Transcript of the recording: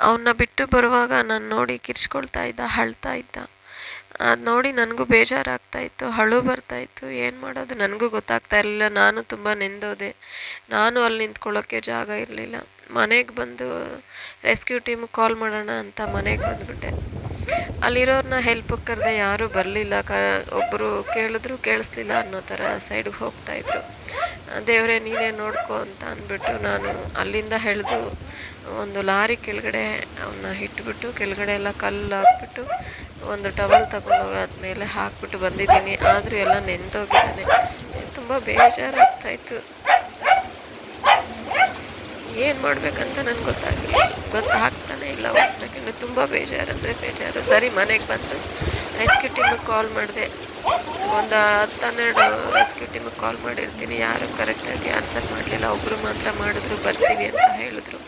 ಅವನ್ನ ಬಿಟ್ಟು ಬರುವಾಗ ನಾನು ನೋಡಿ ಕಿರ್ಚ್ಕೊಳ್ತಾ ಇದ್ದ, ಅಳ್ತಾ ಇದ್ದ. ಅದು ನೋಡಿ ನನಗೂ ಬೇಜಾರಾಗ್ತಾ ಇತ್ತು, ಅಳು ಬರ್ತಾ ಇತ್ತು. ಏನು ಮಾಡೋದು? ನನಗೂ ಗೊತ್ತಾಗ್ತಾ ಇರಲಿಲ್ಲ. ನಾನು ತುಂಬ ನೆಂದೋದೆ. ನಾನು ಅಲ್ಲಿ ನಿಂತ್ಕೊಳ್ಳೋಕ್ಕೆ ಜಾಗ ಇರಲಿಲ್ಲ. ಮನೆಗೆ ಬಂದು ರೆಸ್ಕ್ಯೂ ಟೀಮಿಗೆ ಕಾಲ್ ಮಾಡೋಣ ಅಂತ ಮನೆಗೆ ಬಂದುಬಿಟ್ಟೆ. ಅಲ್ಲಿರೋರನ್ನ ಹೆಲ್ಪಿಗೆ ಕರೆದೆ ಯಾರೂ ಬರಲಿಲ್ಲ. ಕ ಒಬ್ಬರು ಕೇಳಿದ್ರು, ಕೇಳಿಸ್ಲಿಲ್ಲ ಅನ್ನೋ ಥರ ಸೈಡ್ಗೆ ಹೋಗ್ತಾಯಿದ್ರು ದೇವರೇ, ನೀನೇ ನೋಡ್ಕೊ ಅಂತ ಅಂದ್ಬಿಟ್ಟು ನಾನು ಅಲ್ಲಿಂದ ಹೆಳ್ದು ಒಂದು ಲಾರಿ ಕೆಳಗಡೆ ಅವನ್ನ ಇಟ್ಬಿಟ್ಟು, ಕೆಳಗಡೆ ಎಲ್ಲ ಕಲ್ಲು ಹಾಕ್ಬಿಟ್ಟು, ಒಂದು ಟವಲ್ ಮೇಲೆ ಹಾಕ್ಬಿಟ್ಟು ಬಂದಿದ್ದೀನಿ. ಆದರೂ ಎಲ್ಲ ನೆಂದೋಗಿದ್ದಾನೆ. ತುಂಬ ಬೇಜಾರಾಗ್ತಾಯಿತ್ತು ಏನು ಮಾಡಬೇಕಂತ ನನಗೆ ಗೊತ್ತು ಗೊತ್ತಾಗ್ತಾನೆ ಇಲ್ಲ, ಒಂದು ಸೆಕೆಂಡು ತುಂಬ ಬೇಜಾರು ಅಂದರೆ ಬೇಜಾರು. ಸರಿ, ಮನೆಗೆ ಬಂದು ರೆಸ್ಕ್ಯೂ ಟೀಮಿಗೆ ಕಾಲ್ ಮಾಡಿದೆ. ಒಂದು ಹತ್ತು ಹನ್ನೆರಡು ರೆಸ್ಕ್ಯೂ ಟೀಮಿಗೆ ಕಾಲ್ ಮಾಡಿರ್ತೀನಿ. ಯಾರು ಕರೆಕ್ಟಾಗಿ ಆನ್ಸರ್ ಮಾಡಲಿಲ್ಲ. ಒಬ್ಬರು ಮಾತ್ರ ಮಾಡಿದ್ರು, ಬರ್ತೀವಿ ಅಂತ ಹೇಳಿದ್ರು.